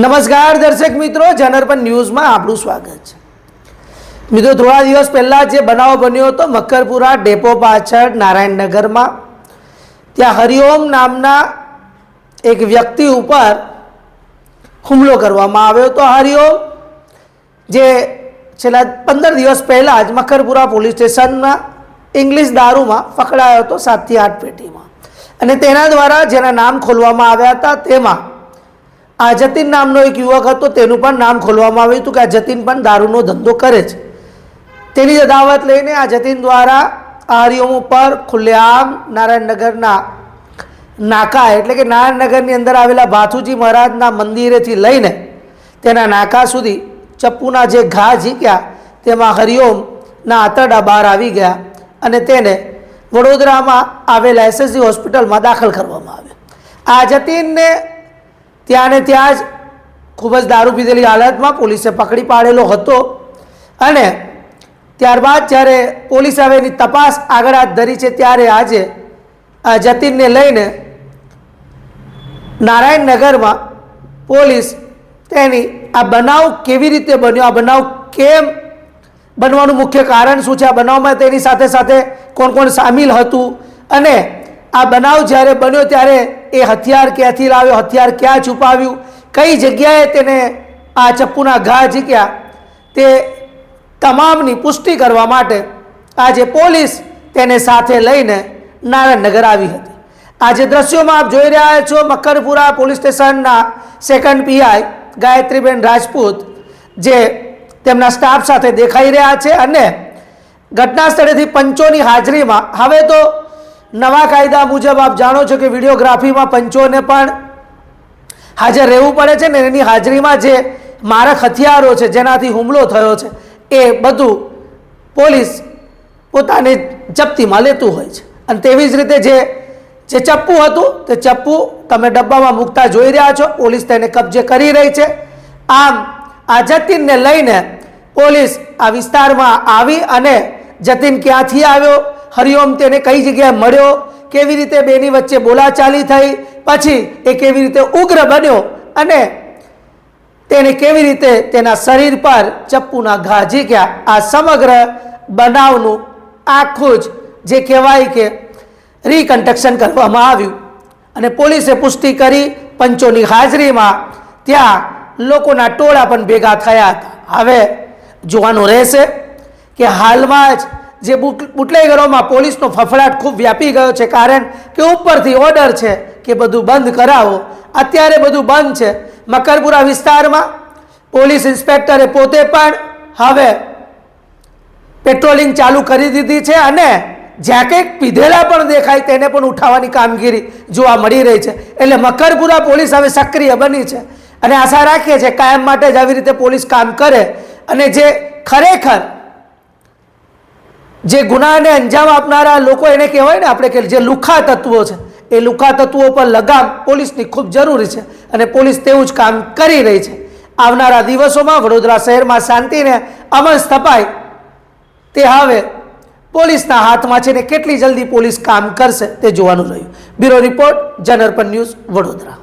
નમસ્કાર દર્શક મિત્રો જનરપન ન્યૂઝમાં આપણું સ્વાગત છે. મિત્રો, થોડા દિવસ પહેલાં જે બનાવ બન્યો હતો મકરપુરા ડેપો પાછળ નારાયણનગરમાં, ત્યાં હરિઓમ નામના એક વ્યક્તિ ઉપર હુમલો કરવામાં આવ્યો હતો. હરિઓમ જે છેલ્લા પંદર દિવસ પહેલાં જ મકરપુરા પોલીસ સ્ટેશનના ઇંગ્લિશ દારૂમાં પકડાયો હતો, સાતથી આઠ પેટીમાં. અને તેના દ્વારા જેના નામ ખોલવામાં આવ્યા હતા, તેમાં આ જતીન નામનો એક યુવક હતો, તેનું પણ નામ ખોલવામાં આવ્યું હતું કે આ જતીન પણ દારૂનો ધંધો કરે છે. તેની જ દાવત લઈને આ જતીન દ્વારા આ ઉપર ખુલ્લેઆમ નારાયણનગરના નાકા એટલે કે નારાયણનગરની અંદર આવેલા ભાથુજી મહારાજના મંદિરેથી લઈને તેના નાકા સુધી ચપ્પુના જે ઘા ઝીક્યા, તેમાં હરિઓમના આંતરડા બહાર આવી ગયા અને તેને વડોદરામાં આવેલા એસએસજી હોસ્પિટલમાં દાખલ કરવામાં આવ્યો. આ જતીનને ત્યાં ને ત્યાં જ ખૂબ જ દારૂ પીધેલી હાલતમાં પોલીસે પકડી પાડેલો હતો. અને ત્યારબાદ જ્યારે પોલીસ હવે એની તપાસ આગળ હાથ ધરી છે, ત્યારે આજે આ જતીનને લઈને નારાયણનગરમાં પોલીસ તેની આ બનાવ કેવી રીતે બન્યો, આ બનાવ કેમ બનવાનું મુખ્ય કારણ શું છે, આ બનાવમાં તેની સાથે સાથે કોણ કોણ સામેલ હતું અને આ બનાવ જ્યારે બન્યો ત્યારે એ હથિયાર ક્યાંથી લાવ્યો, હથિયાર ક્યાં છુપાવ્યું, કઈ જગ્યાએ તેને આ ચપ્પુના ઘા ઝીક્યા, તે તમામની પુષ્ટિ કરવા માટે આજે પોલીસ તેને સાથે લઈને નારાયણનગર આવી હતી. આજે દ્રશ્યોમાં આપ જોઈ રહ્યા છો મકરપુરા પોલીસ સ્ટેશનના સેકન્ડ પીઆઈ ગાયત્રીબેન રાજપૂત, જે તેમના સ્ટાફ સાથે દેખાઈ રહ્યા છે અને ઘટના સ્થળેથી પંચોની હાજરીમાં, હવે તો નવા કાયદા મુજબ આપ જાણો છો કે વિડીયોગ્રાફીમાં પંચોને પણ હાજર રહેવું પડે છે ને એની હાજરીમાં જે મારક હથિયારો છે, જેનાથી હુમલો થયો છે, એ બધું પોલીસ પોતાની જપ્તીમાં લેતું હોય છે. અને તેવી જ રીતે જે જે ચપ્પુ હતું, તે ચપ્પુ તમે ડબ્બામાં મૂકતા જોઈ રહ્યા છો. પોલીસ તેને કબજે કરી રહી છે. આમ આ જતીનને લઈને પોલીસ આ વિસ્તારમાં આવી અને જતીન ક્યાંથી આવ્યો? હરિઓમ તેને કઈ જગ્યાએ મળ્યો? કેવી રીતે બેની વચ્ચે બોલાચાલી થઈ? પછી એ કેવી રીતે ઉગ્ર બન્યો? અને તેને કેવી રીતે તેના શરીર પર ચપ્પુના ઘા ઝીક્યા? આ સમગ્ર બનાવનું આખું જ જે કહેવાય કે રિકન્સ્ટ્રક્શન કરવામાં આવ્યું. અને પોલીસે પુષ્ટિ કરી પંચોની હાજરીમાં ત્યાં લોકોના ટોળા પણ ભેગા થયા હતા. હવે જોવાનું રહેશે કે હાલમાં જ જે બુટ બુટલેગરોમાં પોલીસનો ફફડાટ ખૂબ વ્યાપી ગયો છે કારણ કે ઉપરથી ઓર્ડર છે કે બધું બંધ કરાવો. અત્યારે બધું બંધ છે. મકરપુરા વિસ્તારમાં પોલીસ ઇન્સ્પેક્ટરે પોતે પણ હવે પેટ્રોલિંગ ચાલુ કરી દીધી છે અને જ્યાં કંઈક પીધેલા પણ દેખાય તેને પણ ઉઠાવવાની કામગીરી જોવા મળી રહી છે. એટલે મકરપુરા પોલીસ હવે સક્રિય બની છે અને આશા રાખીએ છીએ કાયમ માટે જ આવી રીતે પોલીસ કામ કરે અને જે ખરેખર જે ગુનાને અંજામ આપનારા લોકો એને કહેવાય ને આપણે કે જે લુખા તત્વો છે, એ લુખા તત્વો પર લગામ પોલીસની ખૂબ જરૂરી છે અને પોલીસ તેવું જ કામ કરી રહી છે. આવનારા દિવસોમાં વડોદરા શહેરમાં શાંતિને અમલ સ્થપાય તે હવે પોલીસના હાથમાં છે ને કેટલી જલ્દી પોલીસ કામ કરશે તે જોવાનું રહ્યું. બ્યુરો રિપોર્ટ જનરપન ન્યૂઝ વડોદરા.